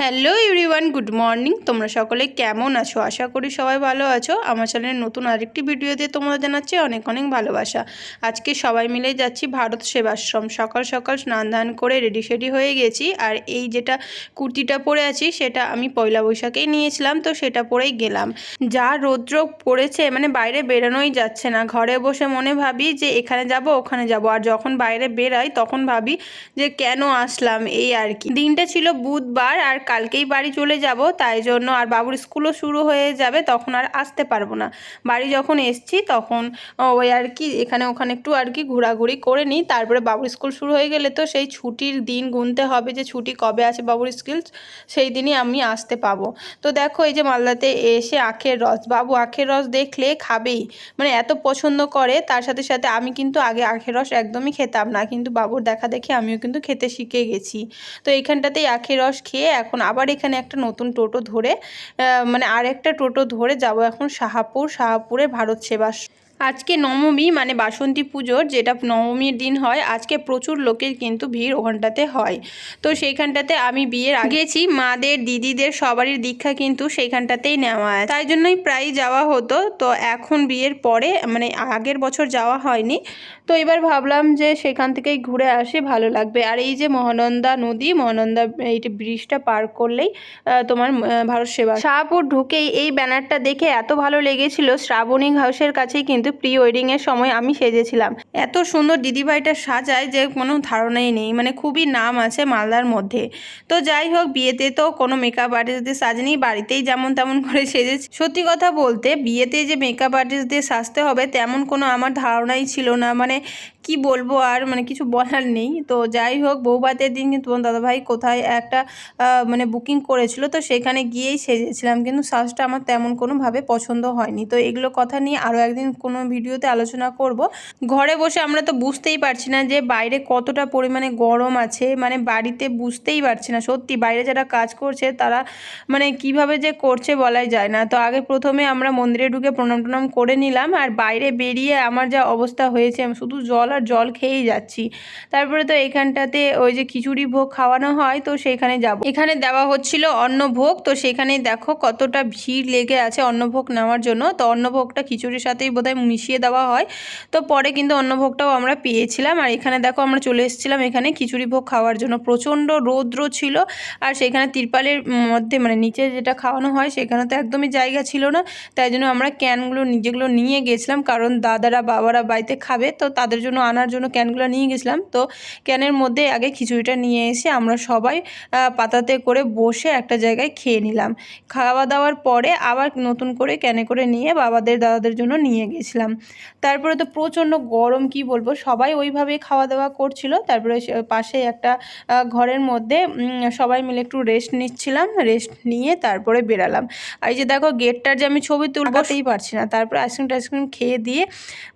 Hello everyone good morning তোমরা সকলে কেমন আছো? আশা করি সবাই ভালো আছো। আমার চ্যানেলের নতুন আরেকটি ভিডিওতে তোমরা জানাচ্ছি অনেক অনেক ভালোবাসা। আজকে সবাই মিলে যাচ্ছি ভারত সেবাশ্রম। সকাল সকাল স্নান ধান করে রেডি সেডি হয়ে গেছি। আর এই যেটা কুর্তিটা পরে আছি, সেটা আমি পয়লা বৈশাখেই নিয়েছিলাম, তো সেটা পরেই গেলাম। যা রৌদ্র পড়েছে মানে বাইরে বেরোনোই যাচ্ছে না। ঘরে বসে মনে ভাবি যে এখানে যাব, ওখানে যাব। আর যখন বাইরে বেরাই, তখন ভাবি যে কেন আসলাম? এই আর কি। দিনটা ছিল বুধবার, আর কালকেই বাড়ি চলে যাব, তাই জন্য আর বাবুর স্কুলও শুরু হয়ে যাবে, তখন আর আসতে পারব না। বাড়ি যখন এসছি, তখন ওই আর কি, এখানে ওখানে একটু আর কি ঘোরাঘুরি করে নিই, তারপরে বাবুর স্কুল শুরু হয়ে গেলে তো সেই ছুটির দিন গুনতে হবে যে ছুটি কবে আছে বাবুর স্কুল, সেই দিনই আমি আসতে পাবো। তো দেখো এই যে মালদাতে এসে আখের রস, বাবু আখের রস দেখলে খাবেই মানে এত পছন্দ করে, তার সাথে সাথে আমি কিন্তু আগে আখের রস একদমই খেতাম না, কিন্তু বাবুর দেখা দেখে আমিও কিন্তু খেতে শিখে গেছি। তো এইখানটাতেই আখের রস খেয়ে এখন আবার এখানে একটা নতুন টোটো ধরে মানে আরেকটা টোটো ধরে যাব এখন শাহাপুর, শাহাপুরে ভারত সেবা আজকে নবমী মানে বাসন্তী পুজোর যেটা নবমীর দিন হয়, আজকে প্রচুর লোকের কিন্তু ভিড় ওখানটাতে হয়। তো সেইখানটাতে আমি বিয়ের আগেছি মাদের, দিদিদের সবারই দীক্ষা কিন্তু সেইখানটাতেই নেওয়া হয় তাই জন্যই প্রায় যাওয়া হতো। তো এখন বিয়ের পরে মানে আগের বছর যাওয়া হয়নি। তো এবার ভাবলাম যে সেখান থেকেই ঘুরে আসি, ভালো লাগবে। আর এই যে মহানন্দা নদী, মহানন্দা এই ব্রিজটা পার করলেই তোমার ভারত সেবা। শাহপুর ঢুকেই এই ব্যানারটা দেখে এত ভালো লেগেছিল, শ্রাবণী হাউসের কাছেই কিন্তু প্রি ওয়েডিংয়ের সময় আমি সেজেছিলাম। এত সুন্দর দিদিভাইটা সাজায় যে কোনো ধারণাই নেই মানে খুবই নাম আছে মালদার মধ্যে। তো যাই হোক, বিয়েতে তো কোনো মেকআপ আর্টিস্টদের সাজেনি, বাড়িতেই যেমন তেমন করে সেজেছি। সত্যি কথা বলতে, বিয়েতে যে মেকআপ আর্টিস্টদের সাজতে হবে, তেমন কোনো আমার ধারণাই ছিল না। মানে কি বলব আর মানে কিছু বলার নেই। তো যাই হোক বৌভাতের দিন কিন্তু তোমার দাদাভাই কোথায় একটা মানে বুকিং করেছিল, তো সেখানে গিয়েই সেজেছিলাম। কিন্তু সাজটা আমার তেমন কোনোভাবে পছন্দ হয়নি। তো এগুলো কথা নিয়ে আরও একদিন কোনো ভিডিওতে আলোচনা করব। ঘরে বসে আমরা তো বুঝতেই পারছি না যে বাইরে কতটা পরিমাণে গরম আছে। মানে বাড়িতে বুঝতেই পারছি না, সত্যি বাইরে যারা কাজ করছে তারা মানে কীভাবে যে করছে বলাই যায় না। তো আগে প্রথমে আমরা মন্দিরে ঢুকে প্রণাম টনাম করে নিলাম। আর বাইরে বেরিয়ে আমার যা অবস্থা হয়েছে শুধু জল আর জল খেয়েই যাচ্ছি। তারপরে তো এখানটাতে ওই যে খিচুড়ি ভোগ খাওয়ানো হয়, তো সেখানে যাব। এখানে দেওয়া হচ্ছিল অন্নভোগ, তো সেখানেই দেখো কতটা ভিড় লেগে আছে অন্নভোগ নেওয়ার জন্য। তো অন্নভোগটা খিচুড়ির সাথেই বোধহয় মিশিয়ে দেওয়া হয়। তো পরে কিন্তু অন্নভোগটাও আমরা পেয়েছিলাম। আর এখানে দেখো আমরা চলে এসেছিলাম এখানে খিচুড়ি ভোগ খাওয়ার জন্য। প্রচণ্ড রৌদ্র ছিল, আর সেখানে তিরপালের মধ্যে মানে নিচে যেটা খাওয়ানো হয়, সেখানে তো একদমই জায়গা ছিল না। তাই জন্য আমরা ক্যানগুলো নিজেগুলো নিয়ে গেছিলাম, কারণ দাদারা, বাবারা বাড়িতে খাবে, তো তাদের জন্য আনার জন্য ক্যানগুলো নিয়ে গেছিলাম। তো ক্যানের মধ্যে আগে খিচুড়িটা নিয়ে এসে আমরা সবাই পাতাতে করে বসে একটা জায়গায় খেয়ে নিলাম। খাওয়া দাওয়ার পরে আবার নতুন করে ক্যানে করে নিয়ে বাবাদের দাদাদের জন্য নিয়ে গেছিলাম। তারপরে তো প্রচণ্ড গরম কি বলব? সবাই ওইভাবেই খাওয়া দাওয়া করছিল। তারপরে পাশে একটা ঘরের মধ্যে সবাই মিলে একটু রেস্ট নিচ্ছিলাম। রেস্ট নিয়ে তারপরে বেরালাম। আর এই যে দেখো গেটটার যে আমি ছবি তুলতেই পারছি না। তারপরে আইসক্রিম টাইসক্রিম খেয়ে দিয়ে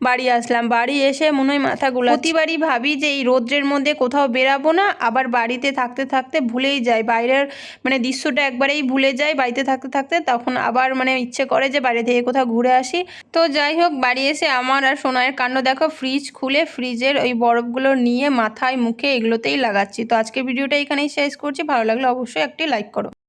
বাড়ি আসলাম। বাড়ি এসে মনে হয় মাথা গুলা প্রতিবারই ভাবি যে এই রোদ্রের মধ্যে কোথাও বেরাবো না, আবার বাড়িতে থাকতে থাকতে ভুলেই যাই। বাইরের মানে দৃশ্যটা একবারেই ভুলে যাই, বাড়িতে থাকতে থাকতে, তখন আবার মানে ইচ্ছে করে যে বাইরে থেকে কোথাও ঘুরে আসি। তো যাই হোক, বাড়ি এসে আমার আর সোনায়ের কাণ্ড দেখো ফ্রিজ খুলে ফ্রিজের ওই বরফগুলো নিয়ে মাথায়, মুখে এগুলোতেই লাগাচ্ছি। তো আজকে ভিডিওটা এখানেই শেষ করছি। ভালো লাগলে অবশ্যই একটি লাইক করো।